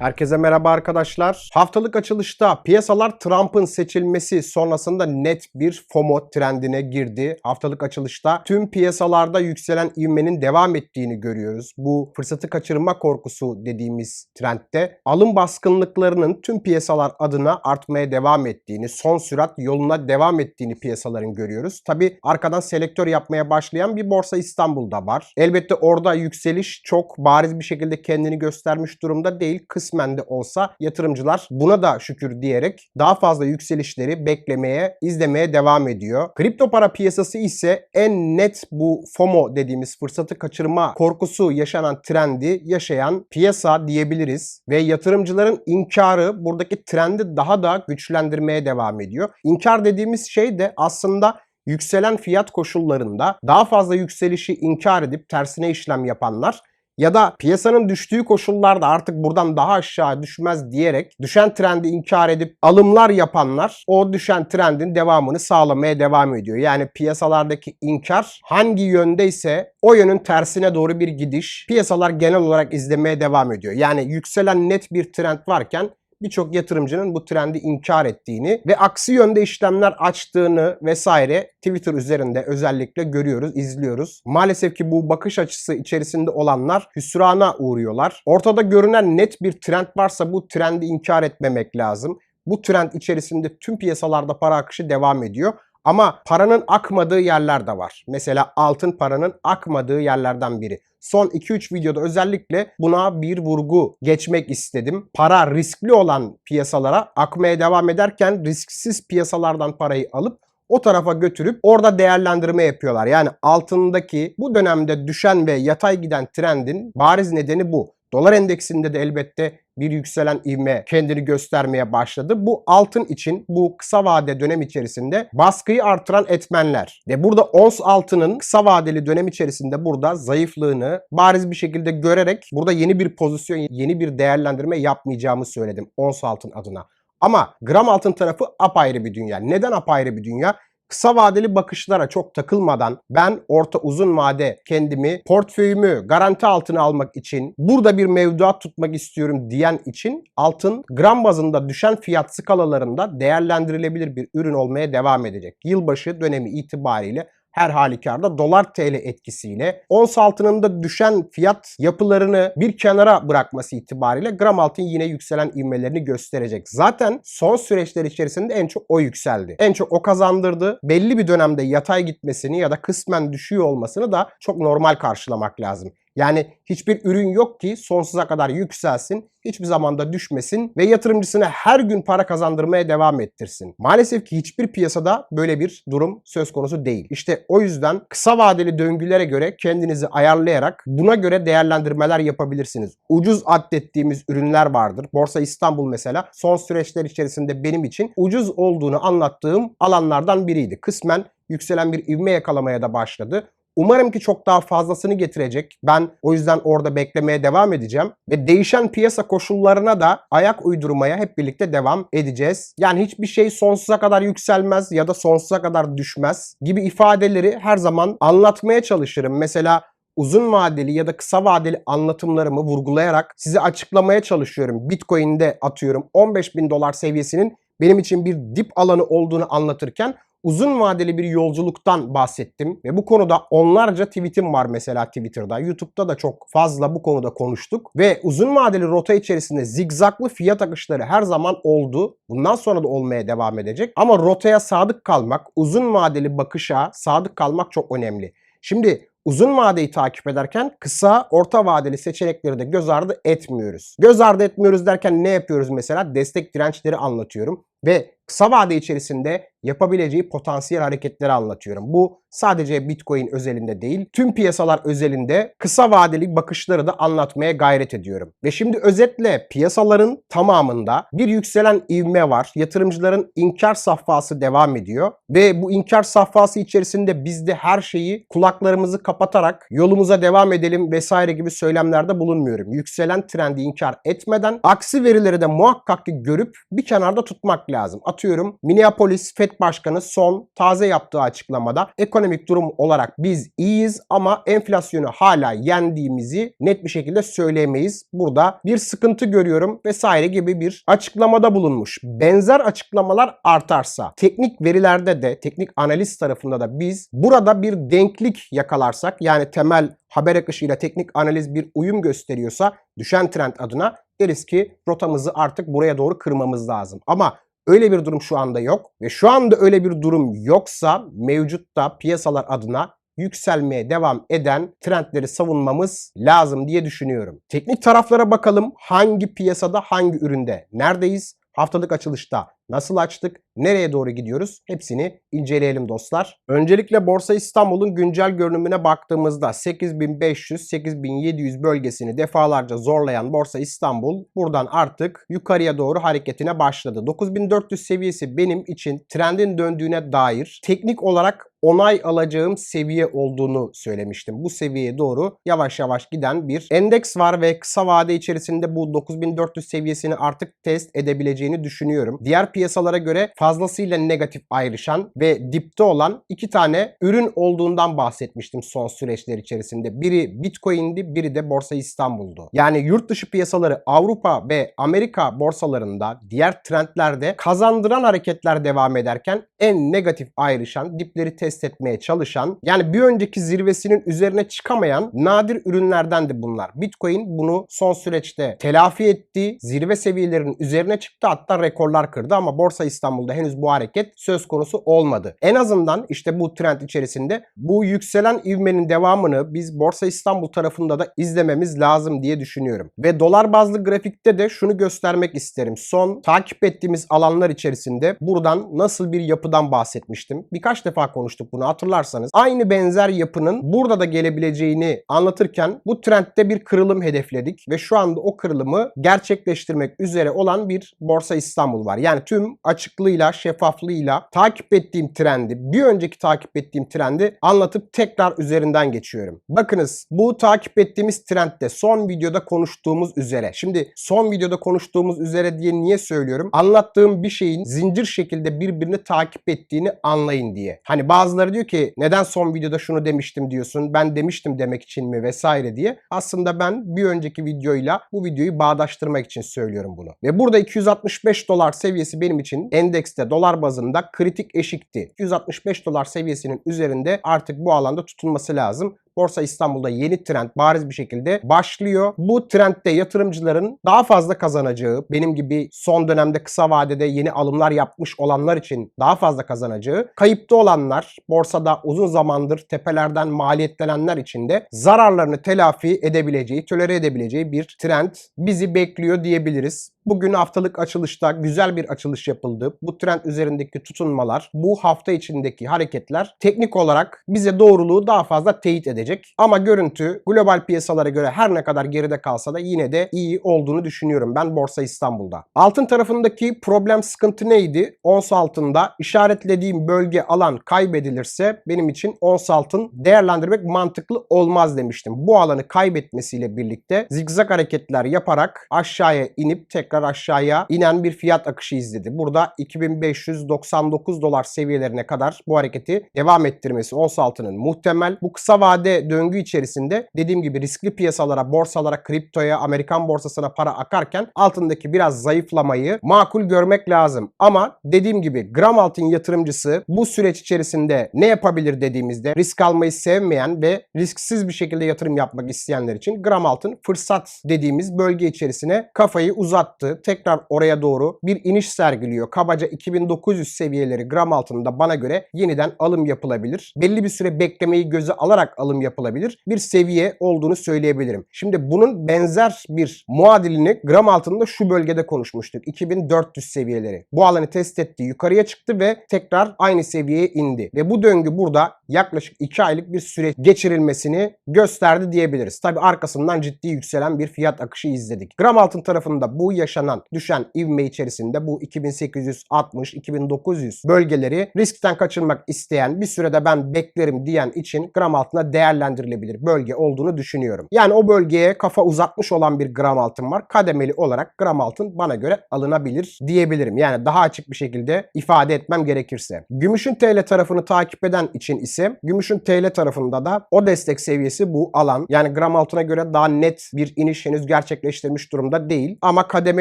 Herkese merhaba arkadaşlar. Haftalık açılışta piyasalar Trump'ın seçilmesi sonrasında net bir FOMO trendine girdi. Haftalık açılışta tüm piyasalarda yükselen ivmenin devam ettiğini görüyoruz. Bu fırsatı kaçırma korkusu dediğimiz trendte alım baskınlıklarının tüm piyasalar adına artmaya devam ettiğini, son sürat yoluna devam ettiğini piyasaların görüyoruz. Tabi arkadan selektör yapmaya başlayan bir borsa İstanbul'da var. Elbette orada yükseliş çok bariz bir şekilde kendini göstermiş durumda değil. Kısmen de olsa yatırımcılar buna da şükür diyerek daha fazla yükselişleri beklemeye, izlemeye devam ediyor. Kripto para piyasası ise en net bu FOMO dediğimiz fırsatı kaçırma korkusu yaşanan trendi yaşayan piyasa diyebiliriz. Ve yatırımcıların inkarı buradaki trendi daha da güçlendirmeye devam ediyor. İnkar dediğimiz şey de aslında yükselen fiyat koşullarında daha fazla yükselişi inkar edip tersine işlem yapanlar ya da piyasanın düştüğü koşullarda artık buradan daha aşağı düşmez diyerek düşen trendi inkar edip alımlar yapanlar o düşen trendin devamını sağlamaya devam ediyor. Yani piyasalardaki inkar hangi yöndeyse o yönün tersine doğru bir gidiş piyasalar genel olarak izlemeye devam ediyor. Yani yükselen net bir trend varken birçok yatırımcının bu trendi inkar ettiğini ve aksi yönde işlemler açtığını vesaire Twitter üzerinde özellikle görüyoruz, izliyoruz. Maalesef ki bu bakış açısı içerisinde olanlar hüsrana uğruyorlar. Ortada görünen net bir trend varsa bu trendi inkar etmemek lazım. Bu trend içerisinde tüm piyasalarda para akışı devam ediyor. Ama paranın akmadığı yerler de var. Mesela altın paranın akmadığı yerlerden biri. Son 2-3 videoda özellikle buna bir vurgu geçmek istedim. Para riskli olan piyasalara akmaya devam ederken risksiz piyasalardan parayı alıp o tarafa götürüp orada değerlendirme yapıyorlar. Yani altındaki bu dönemde düşen ve yatay giden trendin bariz nedeni bu. Dolar endeksinde de elbette bir yükselen ivme kendini göstermeye başladı. Bu altın için bu kısa vade dönem içerisinde baskıyı artıran etmenler. Ve burada ons altının kısa vadeli dönem içerisinde burada zayıflığını bariz bir şekilde görerek burada yeni bir pozisyon, yeni bir değerlendirme yapmayacağımı söyledim ons altın adına. Ama gram altın tarafı apayrı bir dünya. Neden apayrı bir dünya? Kısa vadeli bakışlara çok takılmadan ben orta uzun vade kendimi portföyümü garanti altına almak için burada bir mevduat tutmak istiyorum diyen için altın gram bazında düşen fiyat skalalarında değerlendirilebilir bir ürün olmaya devam edecek. Yılbaşı dönemi itibariyle her halükarda dolar TL etkisiyle ons altının da düşen fiyat yapılarını bir kenara bırakması itibariyle gram altın yine yükselen ivmelerini gösterecek. Zaten son süreçler içerisinde en çok o yükseldi. En çok o kazandırdı. Belli bir dönemde yatay gitmesini ya da kısmen düşüyor olmasını da çok normal karşılamak lazım. Yani hiçbir ürün yok ki sonsuza kadar yükselsin, hiçbir zamanda düşmesin ve yatırımcısına her gün para kazandırmaya devam ettirsin. Maalesef ki hiçbir piyasada böyle bir durum söz konusu değil. İşte o yüzden kısa vadeli döngülere göre kendinizi ayarlayarak buna göre değerlendirmeler yapabilirsiniz. Ucuz addettiğimiz ürünler vardır. Borsa İstanbul mesela son süreçler içerisinde benim için ucuz olduğunu anlattığım alanlardan biriydi. Kısmen yükselen bir ivme yakalamaya da başladı. Umarım ki çok daha fazlasını getirecek. Ben o yüzden orada beklemeye devam edeceğim. Ve değişen piyasa koşullarına da ayak uydurmaya hep birlikte devam edeceğiz. Yani hiçbir şey sonsuza kadar yükselmez ya da sonsuza kadar düşmez gibi ifadeleri her zaman anlatmaya çalışırım. Mesela uzun vadeli ya da kısa vadeli anlatımlarımı vurgulayarak size açıklamaya çalışıyorum. Bitcoin'de atıyorum 15 bin dolar seviyesinin benim için bir dip alanı olduğunu anlatırken uzun vadeli bir yolculuktan bahsettim ve bu konuda onlarca tweetim var mesela Twitter'da. YouTube'da da çok fazla bu konuda konuştuk ve uzun vadeli rota içerisinde zigzaklı fiyat akışları her zaman oldu. Bundan sonra da olmaya devam edecek. Ama rotaya sadık kalmak, uzun vadeli bakışa sadık kalmak çok önemli. Şimdi uzun vadeyi takip ederken kısa, orta vadeli seçenekleri de göz ardı etmiyoruz. Göz ardı etmiyoruz derken ne yapıyoruz mesela? Destek dirençleri anlatıyorum ve kısa vade içerisinde yapabileceği potansiyel hareketleri anlatıyorum. Bu sadece Bitcoin özelinde değil, tüm piyasalar özelinde kısa vadeli bakışları da anlatmaya gayret ediyorum. Ve şimdi özetle piyasaların tamamında bir yükselen ivme var. Yatırımcıların inkar safhası devam ediyor ve bu inkar safhası içerisinde biz de her şeyi kulaklarımızı kapatarak yolumuza devam edelim vesaire gibi söylemlerde bulunmuyorum. Yükselen trendi inkar etmeden aksi verileri de muhakkak ki görüp bir kenarda tutmak lazım. Atıyorum Minneapolis Fed Başkanı son taze yaptığı açıklamada ekonomik durum olarak biz iyiyiz ama enflasyonu hala yendiğimizi net bir şekilde söyleyemeyiz. Burada bir sıkıntı görüyorum vesaire gibi bir açıklamada bulunmuş. Benzer açıklamalar artarsa teknik verilerde de teknik analiz tarafında da biz burada bir denklik yakalarsak yani temel haber akışıyla teknik analiz bir uyum gösteriyorsa düşen trend adına deriz ki rotamızı artık buraya doğru kırmamız lazım. Ama öyle bir durum şu anda yok ve şu anda öyle bir durum yoksa mevcutta piyasalar adına yükselmeye devam eden trendleri savunmamız lazım diye düşünüyorum. Teknik taraflara bakalım. Hangi piyasada, hangi üründe, neredeyiz? Haftalık açılışta nasıl açtık, nereye doğru gidiyoruz hepsini inceleyelim dostlar. Öncelikle Borsa İstanbul'un güncel görünümüne baktığımızda 8500-8700 bölgesini defalarca zorlayan Borsa İstanbul buradan artık yukarıya doğru hareketine başladı. 9400 seviyesi benim için trendin döndüğüne dair teknik olarak onay alacağım seviye olduğunu söylemiştim. Bu seviyeye doğru yavaş yavaş giden bir endeks var ve kısa vade içerisinde bu 9400 seviyesini artık test edebileceğini düşünüyorum. Diğer piyasalara göre fazlasıyla negatif ayrışan ve dipte olan iki tane ürün olduğundan bahsetmiştim son süreçler içerisinde. Biri Bitcoin'di, biri de Borsa İstanbul'du. Yani yurt dışı piyasaları Avrupa ve Amerika borsalarında diğer trendlerde kazandıran hareketler devam ederken en negatif ayrışan, dipleri test etmeye çalışan, yani bir önceki zirvesinin üzerine çıkamayan nadir ürünlerden de bunlar. Bitcoin bunu son süreçte telafi etti. Zirve seviyelerinin üzerine çıktı hatta rekorlar kırdı ama Borsa İstanbul'da henüz bu hareket söz konusu olmadı. En azından işte bu trend içerisinde bu yükselen ivmenin devamını biz Borsa İstanbul tarafında da izlememiz lazım diye düşünüyorum. Ve dolar bazlı grafikte de şunu göstermek isterim. Son takip ettiğimiz alanlar içerisinde buradan nasıl bir yapıdan bahsetmiştim. Birkaç defa konuştuk bunu hatırlarsanız. Aynı benzer yapının burada da gelebileceğini anlatırken bu trendde bir kırılım hedefledik ve şu anda o kırılımı gerçekleştirmek üzere olan bir Borsa İstanbul var. Yani tüm açıklığıyla, şeffaflığıyla takip ettiğim trendi, bir önceki takip ettiğim trendi anlatıp tekrar üzerinden geçiyorum. Bakınız bu takip ettiğimiz trendde son videoda konuştuğumuz üzere. Şimdi son videoda konuştuğumuz üzere diye niye söylüyorum? Anlattığım bir şeyin zincir şekilde birbirini takip ettiğini anlayın diye. Hani bazıları diyor ki neden son videoda şunu demiştim diyorsun, ben demiştim demek için mi vesaire diye. Aslında ben bir önceki videoyla bu videoyu bağdaştırmak için söylüyorum bunu. Ve burada 265 dolar seviyesi benim için endekste dolar bazında kritik eşikti. 265 dolar seviyesinin üzerinde artık bu alanda tutulması lazım. Borsa İstanbul'da yeni trend bariz bir şekilde başlıyor. Bu trendde yatırımcıların daha fazla kazanacağı, benim gibi son dönemde kısa vadede yeni alımlar yapmış olanlar için daha fazla kazanacağı, kayıpta olanlar, borsada uzun zamandır tepelerden maliyetlenenler için de zararlarını telafi edebileceği, tölere edebileceği bir trend bizi bekliyor diyebiliriz. Bugün haftalık açılışta güzel bir açılış yapıldı. Bu trend üzerindeki tutunmalar, bu hafta içindeki hareketler teknik olarak bize doğruluğu daha fazla teyit edecek. Ama görüntü global piyasalara göre her ne kadar geride kalsa da yine de iyi olduğunu düşünüyorum ben Borsa İstanbul'da. Altın tarafındaki problem sıkıntı neydi? Ons altında işaretlediğim bölge alan kaybedilirse benim için ons altın değerlendirmek mantıklı olmaz demiştim. Bu alanı kaybetmesiyle birlikte zigzag hareketler yaparak aşağıya inip tekrar aşağıya inen bir fiyat akışı izledi. Burada 2599 dolar seviyelerine kadar bu hareketi devam ettirmesi ons altının muhtemel. Bu kısa vade döngü içerisinde dediğim gibi riskli piyasalara, borsalara, kriptoya, Amerikan borsasına para akarken altındaki biraz zayıflamayı makul görmek lazım. Ama dediğim gibi gram altın yatırımcısı bu süreç içerisinde ne yapabilir dediğimizde risk almayı sevmeyen ve risksiz bir şekilde yatırım yapmak isteyenler için gram altın fırsat dediğimiz bölge içerisine kafayı uzattı. Tekrar oraya doğru bir iniş sergiliyor. Kabaca 2900 seviyeleri gram altında bana göre yeniden alım yapılabilir. Belli bir süre beklemeyi göze alarak alım yapılabilir. Bir seviye olduğunu söyleyebilirim. Şimdi bunun benzer bir muadilini gram altında şu bölgede konuşmuştuk. 2400 seviyeleri. Bu alanı test etti. Yukarıya çıktı ve tekrar aynı seviyeye indi. Ve bu döngü burada yaklaşık 2 aylık bir süreç geçirilmesini gösterdi diyebiliriz. Tabi arkasından ciddi yükselen bir fiyat akışı izledik. Gram altın tarafında bu yaşanan yaşanan düşen ivme içerisinde bu 2860-2900 bölgeleri riskten kaçırmak isteyen bir sürede ben beklerim diyen için gram altına değerlendirilebilir bölge olduğunu düşünüyorum. Yani o bölgeye kafa uzatmış olan bir gram altın var. Kademeli olarak gram altın bana göre alınabilir diyebilirim. Yani daha açık bir şekilde ifade etmem gerekirse. Gümüşün TL tarafını takip eden için ise gümüşün TL tarafında da o destek seviyesi bu alan. Yani gram altına göre daha net bir iniş henüz gerçekleştirmiş durumda değil. Ama kademeli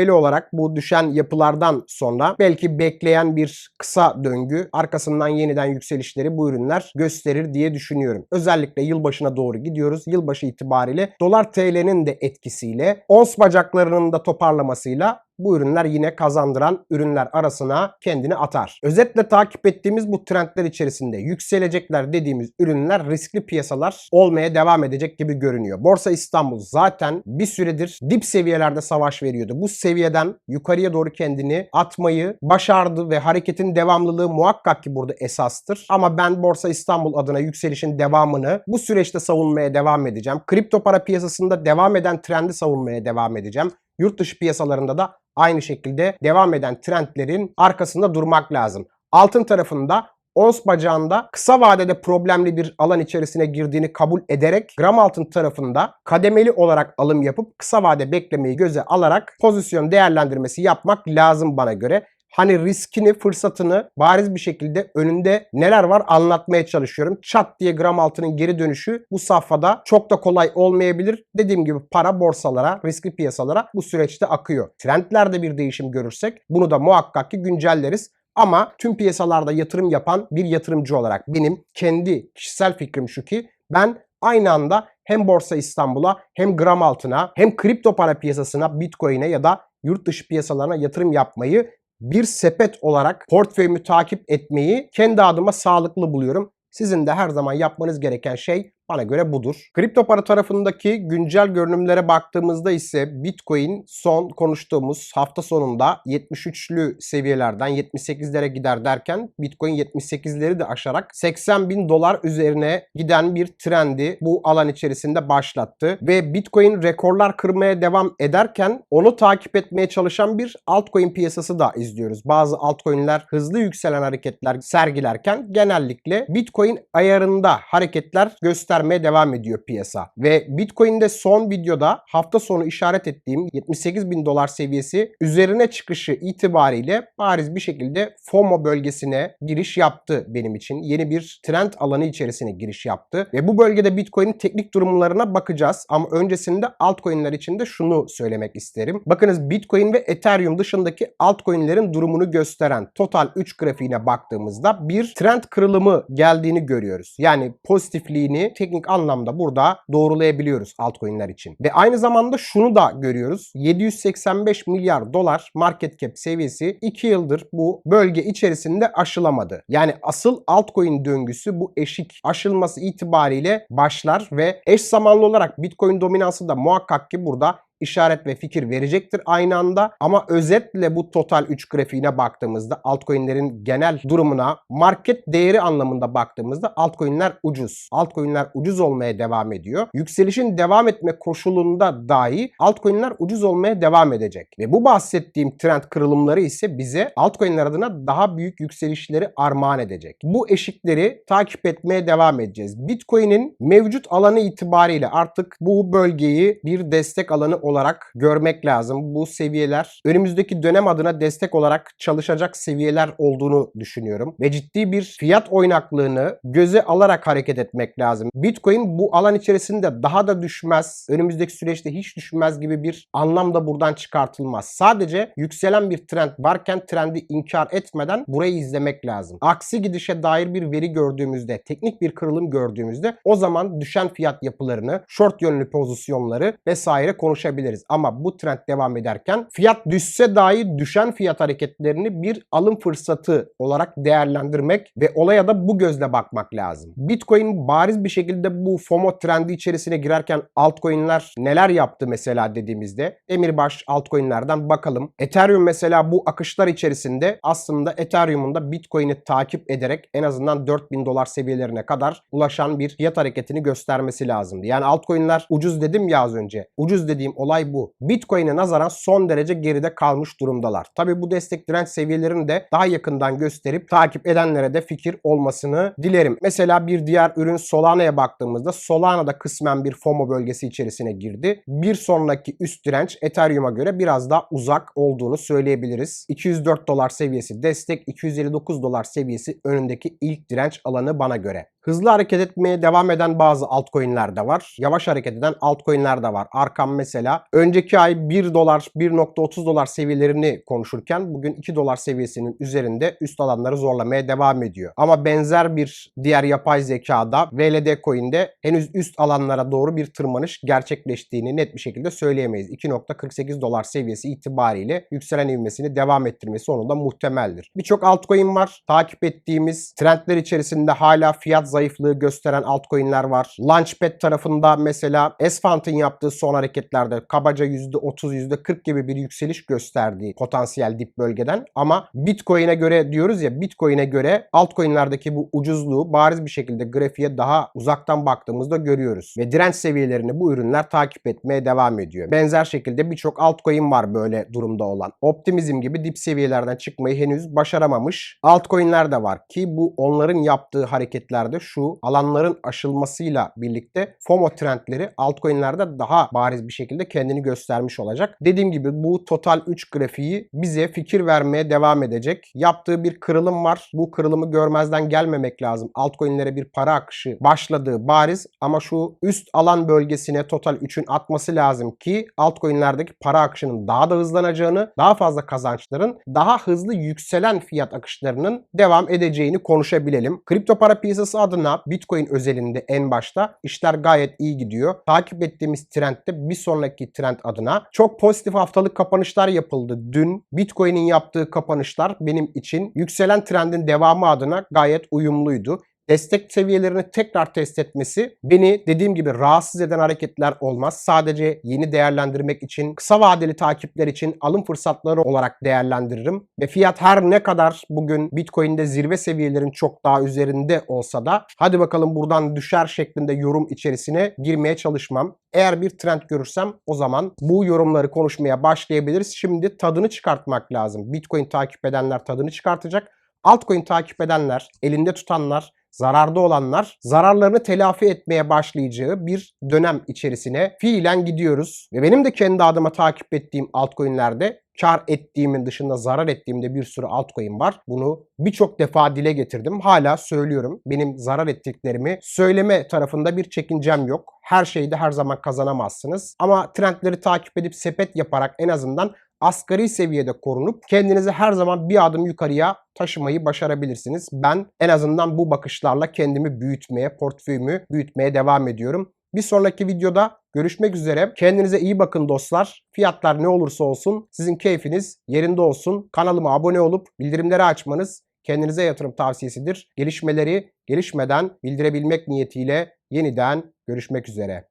olarak bu düşen yapılardan sonra belki bekleyen bir kısa döngü arkasından yeniden yükselişleri bu ürünler gösterir diye düşünüyorum. Özellikle yılbaşına doğru gidiyoruz. Yılbaşı itibariyle dolar TL'nin de etkisiyle ons bacaklarının da toparlamasıyla bu ürünler yine kazandıran ürünler arasına kendini atar. Özetle takip ettiğimiz bu trendler içerisinde yükselecekler dediğimiz ürünler riskli piyasalar olmaya devam edecek gibi görünüyor. Borsa İstanbul zaten bir süredir dip seviyelerde savaş veriyordu. Bu seviyeden yukarıya doğru kendini atmayı başardı ve hareketin devamlılığı muhakkak ki burada esastır. Ama ben Borsa İstanbul adına yükselişin devamını bu süreçte savunmaya devam edeceğim. Kripto para piyasasında devam eden trendi savunmaya devam edeceğim. Yurt dışı piyasalarında da aynı şekilde devam eden trendlerin arkasında durmak lazım. Altın tarafında ons bacağında kısa vadede problemli bir alan içerisine girdiğini kabul ederek gram altın tarafında kademeli olarak alım yapıp kısa vade beklemeyi göze alarak pozisyon değerlendirmesi yapmak lazım bana göre hani riskini, fırsatını bariz bir şekilde önünde neler var anlatmaya çalışıyorum. Çat diye gram altının geri dönüşü bu safhada çok da kolay olmayabilir. Dediğim gibi para borsalara, riskli piyasalara bu süreçte akıyor. Trendlerde bir değişim görürsek bunu da muhakkak ki güncelleriz. Ama tüm piyasalarda yatırım yapan bir yatırımcı olarak benim kendi kişisel fikrim şu ki ben aynı anda hem Borsa İstanbul'a hem gram altına hem kripto para piyasasına Bitcoin'e ya da yurt dışı piyasalarına yatırım yapmayı bir sepet olarak portföyümü takip etmeyi kendi adıma sağlıklı buluyorum. Sizin de her zaman yapmanız gereken şey bana göre budur. Kripto para tarafındaki güncel görünümlere baktığımızda ise Bitcoin son konuştuğumuz hafta sonunda 73'lü seviyelerden 78'lere gider derken Bitcoin 78'leri de aşarak 80 bin dolar üzerine giden bir trendi bu alan içerisinde başlattı. Ve Bitcoin rekorlar kırmaya devam ederken onu takip etmeye çalışan bir altcoin piyasası da izliyoruz. Bazı altcoin'ler hızlı yükselen hareketler sergilerken genellikle Bitcoin ayarında hareketler göster göstermeye devam ediyor piyasa. Ve Bitcoin'de son videoda hafta sonu işaret ettiğim 78 bin dolar seviyesi üzerine çıkışı itibariyle bariz bir şekilde FOMO bölgesine giriş yaptı benim için. Yeni bir trend alanı içerisine giriş yaptı. Ve bu bölgede Bitcoin'in teknik durumlarına bakacağız. Ama öncesinde altcoin'ler için de şunu söylemek isterim. Bakınız Bitcoin ve Ethereum dışındaki altcoin'lerin durumunu gösteren total 3 grafiğine baktığımızda bir trend kırılımı geldiğini görüyoruz. Yani pozitifliğini tek teknik anlamda burada doğrulayabiliyoruz altcoin'ler için. Ve aynı zamanda şunu da görüyoruz. 785 milyar dolar market cap seviyesi 2 yıldır bu bölge içerisinde aşılamadı. Yani asıl altcoin döngüsü bu eşik aşılması itibariyle başlar ve eş zamanlı olarak Bitcoin dominansı da muhakkak ki burada işaret ve fikir verecektir aynı anda. Ama özetle bu total 3 grafiğine baktığımızda altcoin'lerin genel durumuna market değeri anlamında baktığımızda altcoin'ler ucuz. Altcoin'ler ucuz olmaya devam ediyor. Yükselişin devam etme koşulunda dahi altcoin'ler ucuz olmaya devam edecek. Ve bu bahsettiğim trend kırılımları ise bize altcoin'ler adına daha büyük yükselişleri armağan edecek. Bu eşikleri takip etmeye devam edeceğiz. Bitcoin'in mevcut alanı itibariyle artık bu bölgeyi bir destek alanı olarak görmek lazım. Bu seviyeler önümüzdeki dönem adına destek olarak çalışacak seviyeler olduğunu düşünüyorum. Ve ciddi bir fiyat oynaklığını göze alarak hareket etmek lazım. Bitcoin bu alan içerisinde daha da düşmez, önümüzdeki süreçte hiç düşmez gibi bir anlam da buradan çıkartılmaz. Sadece yükselen bir trend varken trendi inkar etmeden burayı izlemek lazım. Aksi gidişe dair bir veri gördüğümüzde, teknik bir kırılım gördüğümüzde o zaman düşen fiyat yapılarını, short yönlü pozisyonları vesaire konuşabiliriz yapabiliriz. Ama bu trend devam ederken fiyat düşse dahi düşen fiyat hareketlerini bir alım fırsatı olarak değerlendirmek ve olaya da bu gözle bakmak lazım. Bitcoin bariz bir şekilde bu FOMO trendi içerisine girerken altcoin'ler neler yaptı mesela dediğimizde emirbaş altcoin'lerden bakalım. Ethereum mesela bu akışlar içerisinde aslında Ethereum'un da Bitcoin'i takip ederek en azından 4000 dolar seviyelerine kadar ulaşan bir fiyat hareketini göstermesi lazımdı. Yani altcoin'ler ucuz dedim ya az önce. Ucuz dediğim olay Olay bu. Bitcoin'e nazaran son derece geride kalmış durumdalar. Tabi bu destek direnç seviyelerini de daha yakından gösterip takip edenlere de fikir olmasını dilerim. Mesela bir diğer ürün Solana'ya baktığımızda Solana da kısmen bir FOMO bölgesi içerisine girdi. Bir sonraki üst direnç Ethereum'a göre biraz daha uzak olduğunu söyleyebiliriz. 204 dolar seviyesi destek, 259 dolar seviyesi önündeki ilk direnç alanı bana göre. Hızlı hareket etmeye devam eden bazı altcoin'ler de var. Yavaş hareket eden altcoin'ler de var. Arkam mesela önceki ay 1 dolar 1.30 dolar seviyelerini konuşurken bugün 2 dolar seviyesinin üzerinde üst alanları zorlamaya devam ediyor. Ama benzer bir diğer yapay zekada VLD coin'de henüz üst alanlara doğru bir tırmanış gerçekleştiğini net bir şekilde söyleyemeyiz. 2.48 dolar seviyesi itibariyle yükselen ivmesini devam ettirmesi sonunda muhtemeldir. Birçok altcoin var. Takip ettiğimiz trendler içerisinde hala fiyat zayıflığı gösteren altcoin'ler var. Launchpad tarafında mesela S-Fund'ın yaptığı son hareketlerde kabaca %30, %40 gibi bir yükseliş gösterdiği potansiyel dip bölgeden ama Bitcoin'e göre diyoruz ya Bitcoin'e göre altcoin'lerdeki bu ucuzluğu bariz bir şekilde grafiğe daha uzaktan baktığımızda görüyoruz. Ve direnç seviyelerini bu ürünler takip etmeye devam ediyor. Benzer şekilde birçok altcoin var böyle durumda olan. Optimizm gibi dip seviyelerden çıkmayı henüz başaramamış altcoin'ler de var ki bu onların yaptığı hareketlerde şu alanların aşılmasıyla birlikte FOMO trendleri altcoin'lerde daha bariz bir şekilde kendini göstermiş olacak. Dediğim gibi bu total 3 grafiği bize fikir vermeye devam edecek. Yaptığı bir kırılım var. Bu kırılımı görmezden gelmemek lazım. Altcoin'lere bir para akışı başladığı bariz ama şu üst alan bölgesine total 3'ün atması lazım ki altcoin'lerdeki para akışının daha da hızlanacağını, daha fazla kazançların daha hızlı yükselen fiyat akışlarının devam edeceğini konuşabilelim. Kripto para piyasası adına Bitcoin özelinde en başta işler gayet iyi gidiyor. Takip ettiğimiz trendde bir sonraki trend adına çok pozitif haftalık kapanışlar yapıldı. Dün Bitcoin'in yaptığı kapanışlar benim için yükselen trendin devamı adına gayet uyumluydu destek seviyelerini tekrar test etmesi beni dediğim gibi rahatsız eden hareketler olmaz. Sadece yeni değerlendirmek için, kısa vadeli takipler için alım fırsatları olarak değerlendiririm. Ve fiyat her ne kadar bugün Bitcoin'de zirve seviyelerin çok daha üzerinde olsa da hadi bakalım buradan düşer şeklinde yorum içerisine girmeye çalışmam. Eğer bir trend görürsem o zaman bu yorumları konuşmaya başlayabiliriz. Şimdi tadını çıkartmak lazım. Bitcoin takip edenler tadını çıkartacak. Altcoin takip edenler, elinde tutanlar zararda olanlar zararlarını telafi etmeye başlayacağı bir dönem içerisine fiilen gidiyoruz. Ve benim de kendi adıma takip ettiğim altcoin'lerde kar ettiğimin dışında zarar ettiğimde bir sürü altcoin var. Bunu birçok defa dile getirdim. Hala söylüyorum. Benim zarar ettiklerimi söyleme tarafında bir çekincem yok. Her şeyde her zaman kazanamazsınız. Ama trendleri takip edip sepet yaparak en azından asgari seviyede korunup kendinizi her zaman bir adım yukarıya taşımayı başarabilirsiniz. Ben en azından bu bakışlarla kendimi büyütmeye, portföyümü büyütmeye devam ediyorum. Bir sonraki videoda görüşmek üzere. Kendinize iyi bakın dostlar. Fiyatlar ne olursa olsun sizin keyfiniz yerinde olsun. Kanalıma abone olup bildirimleri açmanız kendinize yatırım tavsiyesidir. Gelişmeleri gelişmeden bildirebilmek niyetiyle yeniden görüşmek üzere.